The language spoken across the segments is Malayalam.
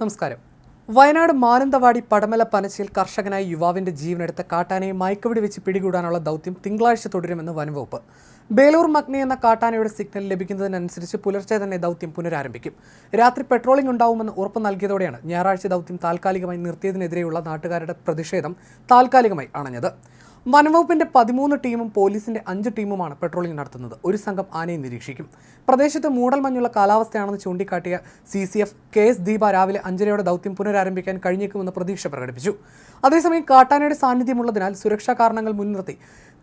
നമസ്കാരം. വയനാട് മാനന്തവാടി പടമല പനച്ചിൽ കർഷകനായ യുവാവിന്റെ ജീവനെടുത്ത കാട്ടാനയെ മയക്കുവെടി വെച്ച് പിടികൂടാനുള്ള ദൗത്യം തിങ്കളാഴ്ച തുടരുമെന്ന് വനംവകുപ്പ്. ബേലൂർ മഗ്നി എന്ന കാട്ടാനയുടെ സിഗ്നൽ ലഭിക്കുന്നതിനനുസരിച്ച് പുലർച്ചെ തന്നെ ദൗത്യം പുനരാരംഭിക്കും. രാത്രി പെട്രോളിംഗ് ഉണ്ടാവുമെന്ന് ഉറപ്പ് നൽകിയതോടെയാണ് ഞായറാഴ്ച ദൗത്യം താൽക്കാലികമായി നിർത്തിയതിനെതിരെയുള്ള നാട്ടുകാരുടെ പ്രതിഷേധം താൽക്കാലികമായി അണഞ്ഞത്. വനംവകുപ്പിന്റെ പതിമൂന്ന് ടീമും പോലീസിന്റെ അഞ്ച് ടീമുമാണ് പെട്രോളിംഗ് നടത്തുന്നത്. ഒരു സംഘം ആനയെ നിരീക്ഷിക്കും. പ്രദേശത്ത് മൂടൽമഞ്ഞുള്ള കാലാവസ്ഥയാണെന്ന് ചൂണ്ടിക്കാട്ടിയ C C F K S Deepa രാവിലെ അഞ്ചരയോടെ ദൗത്യം പുനരാരംഭിക്കാൻ കഴിഞ്ഞേക്കുമെന്ന് പ്രതീക്ഷ പ്രകടിപ്പിച്ചു. അതേസമയം കാട്ടാനയുടെ സാന്നിധ്യമുള്ളതിനാൽ സുരക്ഷാ കാരണങ്ങൾ മുൻനിർത്തി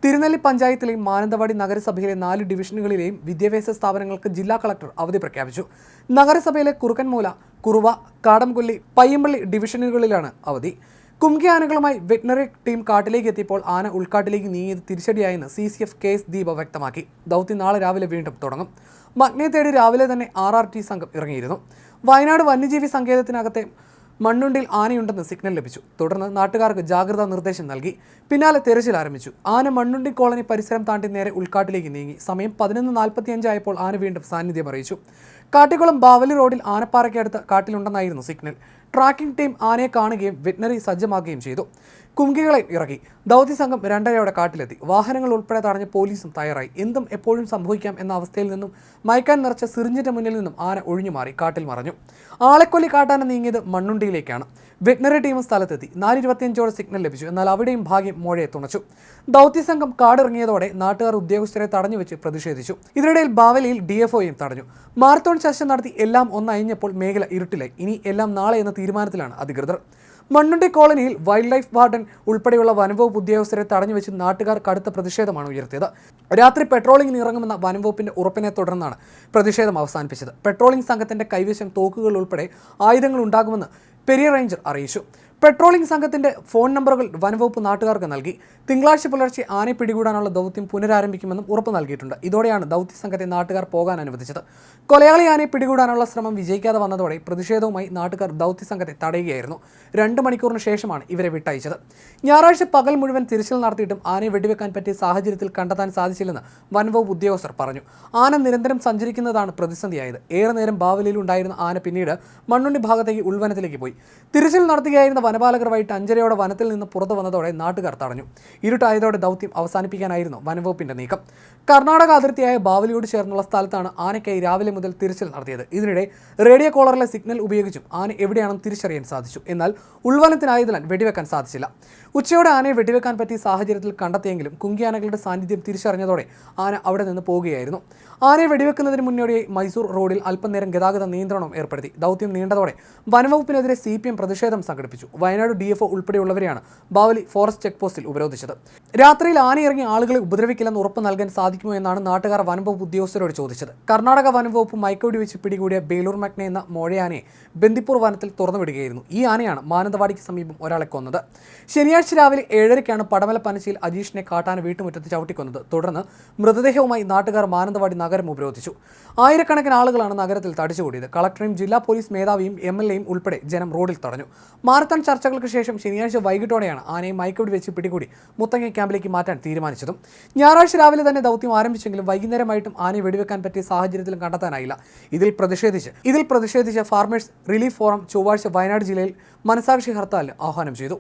തിരുനെല്ലി പഞ്ചായത്തിലെയും മാനന്തവാടി നഗരസഭയിലെ നാല് ഡിവിഷനുകളിലെയും വിദ്യാഭ്യാസ സ്ഥാപനങ്ങൾക്ക് ജില്ലാ കളക്ടർ അവധി പ്രഖ്യാപിച്ചു. നഗരസഭയിലെ കുറുക്കൻമൂല കുറുവ കാടംകൊല്ലി പയ്യമ്പള്ളി ഡിവിഷനുകളിലാണ് അവധി. കുംകി ആനകളുമായി വെറ്റിനറി ടീം കാട്ടിലേക്ക് എത്തിയപ്പോൾ ആന ഉൾക്കാട്ടിലേക്ക് നീങ്ങിയത് തിരിച്ചടിയായെന്ന് C C F K S Deepa വ്യക്തമാക്കി. ദൗത്യം നാളെ രാവിലെ വീണ്ടും തുടങ്ങും. മഗ്നയെ തേടി രാവിലെ തന്നെ ആർ ആർ ടി സംഘം ഇറങ്ങിയിരുന്നു. വയനാട് വന്യജീവി സങ്കേതത്തിനകത്തെ മണ്ണുണ്ടിൽ ആനയുണ്ടെന്ന് സിഗ്നൽ ലഭിച്ചു. തുടർന്ന് നാട്ടുകാർക്ക് ജാഗ്രതാ നിർദ്ദേശം നൽകി. പിന്നാലെ തെരച്ചിൽ ആരംഭിച്ചു. ആന മണ്ണുണ്ടി കോളനി പരിസരം താണ്ടി നേരെ ഉൾക്കാട്ടിലേക്ക് നീങ്ങി. സമയം പതിനൊന്ന് നാൽപ്പത്തിയഞ്ചായപ്പോൾ ആന വീണ്ടും സാന്നിധ്യം അറിയിച്ചു. കാട്ടിക്കുളം ബാവലി റോഡിൽ ആനപ്പാറയ്ക്കടുത്ത് കാട്ടിലുണ്ടെന്നായിരുന്നു സിഗ്നൽ. ട്രാക്കിംഗ് ടീം ആനയെ കാണുകയും വെറ്റിനറി സജ്ജമാക്കുകയും ചെയ്തു. കുങ്കികളെ ഇറക്കി. ദൗത്യ സംഘം രണ്ടരയോടെ കാട്ടിലെത്തി. വാഹനങ്ങൾ ഉൾപ്പെടെ തടഞ്ഞ് പോലീസും തയ്യാറായി. എന്തും എപ്പോഴും സംഭവിക്കാം എന്ന അവസ്ഥയിൽ നിന്നും മയക്കാൻ നിറച്ച സിറിഞ്ചിന്റെ മുന്നിൽ നിന്നും ആന ഒഴിഞ്ഞു മാറി കാട്ടിൽ മറഞ്ഞു. ആളെക്കൊല്ലി കാട്ടാന നീങ്ങിയത് മണ്ണുണ്ടിയിലേക്കാണ്. വെറ്റിനറി ടീം സ്ഥലത്തെത്തി. നാല് ഇരുപത്തിയഞ്ചോടെ സിഗ്നൽ ലഭിച്ചു. എന്നാൽ അവിടെയും ഭാഗ്യം മോഴയെ തുണച്ചു. ദൗത്യസംഘം കാടിറങ്ങിയതോടെ നാട്ടുകാർ ഉദ്യോഗസ്ഥരെ തടഞ്ഞു വെച്ച് പ്രതിഷേധിച്ചു. ഇതിനിടയിൽ ബാവലിയിൽ ഡി എഫ് ഒയും തടഞ്ഞു. മാരത്തോൺ ചർച്ച നടത്തി എല്ലാം ഒന്നയഞ്ഞപ്പോൾ മേഖല ഇരുട്ടിലായി. ഇനി എല്ലാം നാളെ എന്ന തീരുമാനത്തിലാണ് അധികൃതർ. മണ്ണുണ്ടി കോളനിയിൽ വൈൽഡ് ലൈഫ് വാർഡൻ ഉൾപ്പെടെയുള്ള വനംവകുപ്പ് ഉദ്യോഗസ്ഥരെ തടഞ്ഞു വെച്ച് നാട്ടുകാർ കടുത്ത പ്രതിഷേധമാണ് ഉയർത്തിയത്. രാത്രി പെട്രോളിംഗിന് ഇറങ്ങുമെന്ന വനംവകുപ്പിന്റെ ഉറപ്പിനെ തുടർന്നാണ് പ്രതിഷേധം അവസാനിപ്പിച്ചത്. പെട്രോളിംഗ് സംഘത്തിന്റെ കൈവശം തോക്കുകൾ ഉൾപ്പെടെ ആയുധങ്ങൾ ഉണ്ടാകുമെന്ന് പെരിയ റേഞ്ചർ അറിയിച്ചു. പെട്രോളിംഗ് സംഘത്തിന്റെ ഫോൺ നമ്പറുകൾ വനംവകുപ്പ് നാട്ടുകാർക്ക് നൽകി. തിങ്കളാഴ്ച പുലർച്ചെ ആനയെ പിടികൂടാനുള്ള ദൗത്യം പുനരാരംഭിക്കുമെന്നും ഉറപ്പ് നൽകിയിട്ടുണ്ട്. ഇതോടെയാണ് ദൗത്യ സംഘത്തെ നാട്ടുകാർ പോകാൻ അനുവദിച്ചത്. കൊലയാളി ആനയെ പിടികൂടാനുള്ള ശ്രമം വിജയിക്കാതെ വന്നതോടെ പ്രതിഷേധവുമായി നാട്ടുകാർ ദൗത്യ സംഘത്തെ തടയുകയായിരുന്നു. രണ്ട് മണിക്കൂറിന് ശേഷമാണ് ഇവരെ വിട്ടയച്ചത്. ഞായറാഴ്ച പകൽ മുഴുവൻ തിരച്ചിൽ നടത്തിയിട്ടും ആനയെ വെടിവെക്കാൻ പറ്റിയ സാഹചര്യത്തിൽ കണ്ടെത്താൻ സാധിച്ചില്ലെന്ന് വനംവകുപ്പ് ഉദ്യോഗസ്ഥർ പറഞ്ഞു. ആന നിരന്തരം സഞ്ചരിക്കുന്നതാണ് പ്രതിസന്ധിയായത്. ഏറെ നേരം ബാവലിയിൽ ഉണ്ടായിരുന്ന ആന പിന്നീട് മണ്ണുണ്ണി ഭാഗത്തേക്ക് ഉൾവനത്തിലേക്ക് പോയി. തിരച്ചിൽ നടത്തുകയായിരുന്ന വനപാലകർ വൈകിട്ട് അഞ്ചരയോടെ വനത്തിൽ നിന്ന് പുറത്തു വന്നതോടെ നാട്ടുകാർ തടഞ്ഞു. ഇരുട്ടായതോടെ ദൗത്യം അവസാനിപ്പിക്കാനായിരുന്നു വനംവകുപ്പിന്റെ നീക്കം. കർണാടക അതിർത്തിയായ ബാവലിയോട് ചേർന്നുള്ള സ്ഥലത്താണ് ആനയ്ക്കായി രാവിലെ മുതൽ തിരച്ചിൽ നടത്തിയത്. ഇതിനിടെ റേഡിയോ കോളറിലെ സിഗ്നൽ ഉപയോഗിച്ചും ആന എവിടെയാണെന്ന് തിരിച്ചറിയാൻ സാധിച്ചു. എന്നാൽ ഉൾവനത്തിനായതിനാൽ വെടിവെക്കാൻ സാധിച്ചില്ല. ഉച്ചയോടെ ആനയെ വെടിവെക്കാൻ പറ്റിയ സാഹചര്യത്തിൽ കണ്ടെത്തിയെങ്കിലും കുങ്കിയാനകളുടെ സാന്നിധ്യം തിരിച്ചറിഞ്ഞതോടെ ആന അവിടെ നിന്ന് പോവുകയായിരുന്നു. ആനയെ വെടിവെക്കുന്നതിന് മുന്നോടിയായി മൈസൂർ റോഡിൽ അല്പനേരം ഗതാഗത നിയന്ത്രണം ഏർപ്പെടുത്തി. ദൗത്യം നീണ്ടതോടെ വനംവകുപ്പിനെതിരെ സി പി എം പ്രതിഷേധം സംഘടിപ്പിച്ചു. വയനാട് ഡി എഫ് ഉൾപ്പെടെയുള്ളവരെയാണ് ബാവലി ഫോറസ്റ്റ് ചെക്ക് പോസ്റ്റിൽ ഉപരോധിച്ചത്. രാത്രിയിൽ ആനയിറങ്ങി ആളുകളെ ഉപദ്രവിക്കില്ലെന്ന് ഉറപ്പ് നൽകാൻ സാധിക്കുമോ എന്നാണ് നാട്ടുകാർ വനംവകുപ്പ് ഉദ്യോഗസ്ഥരോട് ചോദിച്ചത്. കർണാടക വനംവകുപ്പ് മൈക്കോടി വെച്ച് പിടികൂടിയ ബേലൂർ മഗ്നെ എന്ന മോഴയാനയെ ബന്ദിപ്പൂർ വനത്തിൽ തുറന്നുവിടുകയായിരുന്നു. ഈ ആനയാണ് മാനന്തവാടിക്ക് സമീപം ഒരാളെ കൊന്നത്. ശനിയാഴ്ച രാവിലെ ഏഴരയ്ക്കാണ് പടമല പനച്ചിയിൽ അജീഷിനെ കാട്ടാന വീട്ടുമുറ്റത്ത് ചവിട്ടിക്കൊന്നത്. തുടർന്ന് മൃതദേഹവുമായി നാട്ടുകാർ മാനന്തവാടി നഗരം ഉപരോധിച്ചു. ആയിരക്കണക്കിന് ആളുകളാണ് നഗരത്തിൽ തടിച്ചുകൂടിയത്. കളക്ടറും ജില്ലാ പോലീസ് മേധാവിയും എം എൽ എയും ഉൾപ്പെടെ ജനം റോഡിൽ തടഞ്ഞു. മാരത്തൺ ചർച്ചകൾക്ക് ശേഷം ശനിയാഴ്ച വൈകിട്ടോടെയാണ് ആനയെ മയക്കോട് വെച്ച് പിടികൂടി മുത്തങ്ങ ക്യാമ്പിലേക്ക് മാറ്റാൻ തീരുമാനിച്ചതും. ഞായറാഴ്ച രാവിലെ തന്നെ ദൗത്യം ആരംഭിച്ചെങ്കിലും വൈകുന്നേരമായിട്ടും ആനയെ വെടിവെക്കാൻ പറ്റിയ സാഹചര്യത്തിലും കണ്ടെത്താനായില്ല. ഇതിൽ പ്രതിഷേധിച്ച് ഇതിൽ പ്രതിഷേധിച്ച ഫാർമേഴ്സ് റിലീഫ് ഫോറം ചൊവ്വാഴ്ച വയനാട് ജില്ലയിൽ മനസാക്ഷി ഹർത്താലിന് ആഹ്വാനം ചെയ്തു.